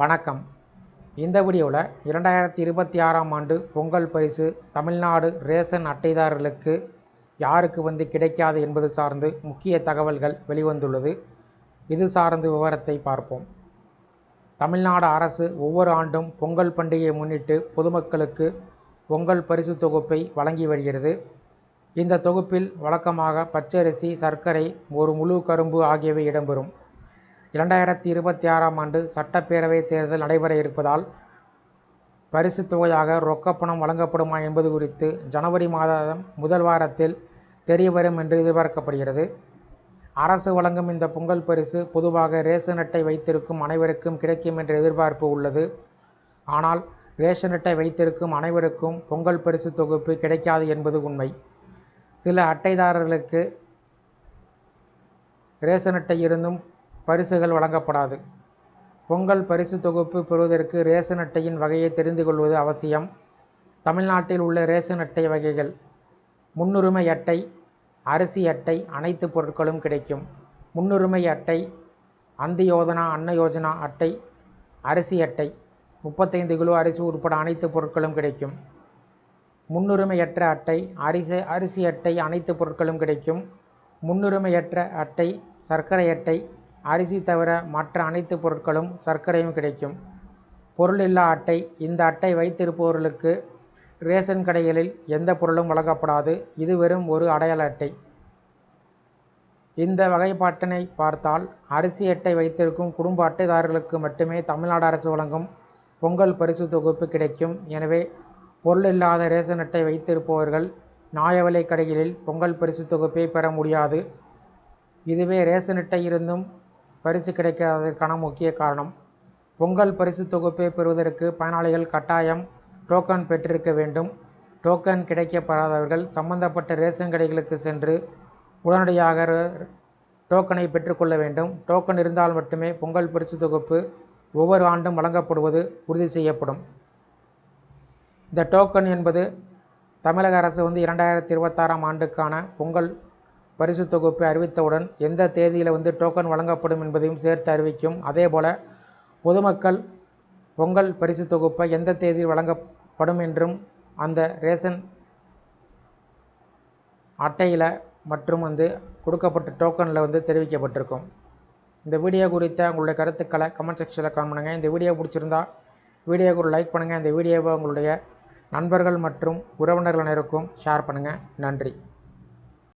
வணக்கம். இந்த வீடியோவில் இரண்டாயிரத்தி இருபத்தி ஆறாம் ஆண்டு பொங்கல் பரிசு தமிழ்நாடு ரேஷன் அட்டைதாரர்களுக்கு யாருக்கு வந்து கிடைக்காது என்பது சார்ந்து முக்கிய தகவல்கள் வெளிவந்துள்ளது. இது சார்ந்து விவரத்தை பார்ப்போம். தமிழ்நாடு அரசு ஒவ்வொரு ஆண்டும் பொங்கல் பண்டிகையை முன்னிட்டு பொதுமக்களுக்கு பொங்கல் பரிசு தொகுப்பை வழங்கி வருகிறது. இந்த தொகுப்பில் வழக்கமாக பச்சரிசி சர்க்கரை ஒரு முழு கரும்பு ஆகியவை இடம்பெறும். இரண்டாயிரத்தி இருபத்தி ஆறாம் ஆண்டு சட்டப்பேரவைத் தேர்தல் நடைபெற இருப்பதால் பரிசுத் தொகையாக ரொக்கப்பணம் வழங்கப்படுமா என்பது குறித்து ஜனவரி மாதம் முதல் வாரத்தில் தெரியவரும் என்று எதிர்பார்க்கப்படுகிறது. அரசு வழங்கும் இந்த பொங்கல் பரிசு பொதுவாக ரேஷன் அட்டை வைத்திருக்கும் அனைவருக்கும் கிடைக்கும் என்ற எதிர்பார்ப்பு உள்ளது. ஆனால் ரேஷன் அட்டை வைத்திருக்கும் அனைவருக்கும் பொங்கல் பரிசு தொகுப்பு கிடைக்காது என்பது உண்மை. சில அட்டைதாரர்களுக்கு ரேஷன் அட்டை இருந்தும் பரிசுகள் வழங்கப்படாது. பொங்கல் பரிசு தொகுப்பு பெறுவதற்கு ரேஷன் அட்டையின் வகையை தெரிந்து கொள்வது அவசியம். தமிழ்நாட்டில் உள்ள ரேஷன் அட்டை வகைகள் முன்னுரிமை அட்டை அரிசி அட்டை அனைத்து பொருட்களும் கிடைக்கும். முன்னுரிமை அட்டை அந்தியோதனா அன்ன யோஜனா அட்டை அரிசி அட்டை முப்பத்தைந்து கிலோ அரிசி உட்பட அனைத்து பொருட்களும் கிடைக்கும். முன்னுரிமையற்ற அட்டை அரிசி அரிசி அட்டை அனைத்து பொருட்களும் கிடைக்கும். முன்னுரிமையற்ற அட்டை சர்க்கரை அட்டை அரிசி தவிர மற்ற அனைத்து பொருட்களும் சர்க்கரையும் கிடைக்கும். பொருள் இல்லா அட்டை. இந்த அட்டை வைத்திருப்பவர்களுக்கு ரேஷன் கடைகளில் எந்த பொருளும் வழங்கப்படாது. இது வெறும் ஒரு அடையாள அட்டை. இந்த வகைப்பாட்டினை பார்த்தால் அரிசி அட்டை வைத்திருக்கும் குடும்ப அட்டைதாரர்களுக்கு மட்டுமே தமிழ்நாடு அரசு வழங்கும் பொங்கல் பரிசு தொகுப்பு கிடைக்கும். எனவே பொருள் இல்லாத ரேஷன் அட்டை வைத்திருப்பவர்கள் நியாய விலை கடைகளில் பொங்கல் பரிசு தொகுப்பை பெற முடியாது. இதுவே ரேஷன் அட்டை இருந்தும் பரிசு கிடைக்காததற்கான முக்கிய காரணம். பொங்கல் பரிசு தொகுப்பை பெறுவதற்கு பயனாளிகள் கட்டாயம் டோக்கன் பெற்றிருக்க வேண்டும். டோக்கன் கிடைக்கப்படாதவர்கள் சம்பந்தப்பட்ட ரேஷன் கடைகளுக்கு சென்று உடனடியாக டோக்கனை பெற்றுக்கொள்ள வேண்டும். டோக்கன் இருந்தால் மட்டுமே பொங்கல் பரிசு தொகுப்பு ஒவ்வொரு ஆண்டும் வழங்கப்படுவது உறுதி செய்யப்படும். இந்த டோக்கன் என்பது தமிழக அரசு வந்து இரண்டாயிரத்தி இருபத்தாறாம் ஆண்டுக்கான பொங்கல் பரிசு தொகுப்பை அறிவித்தவுடன் எந்த தேதியில் வந்து டோக்கன் வழங்கப்படும் என்பதையும் சேர்த்து அறிவிக்கும். அதேபோல் பொதுமக்கள் பொங்கல் பரிசு தொகுப்பை எந்த தேதியில் வழங்கப்படும் என்றும் அந்த ரேஷன் அட்டையில் மற்றும் வந்து கொடுக்கப்பட்ட டோக்கனில் வந்து தெரிவிக்கப்பட்டிருக்கும். இந்த வீடியோ குறித்த உங்களுடைய கருத்துக்களை கமெண்ட் செக்ஷனில் கமெண்ட் பண்ணுங்கள் இந்த வீடியோ பிடிச்சிருந்தா வீடியோக்கு ஒரு லைக் பண்ணுங்கள் இந்த வீடியோவை உங்களுடைய நண்பர்கள் மற்றும் உறவினர்கள் அனைவருக்கும் ஷேர் பண்ணுங்கள் நன்றி.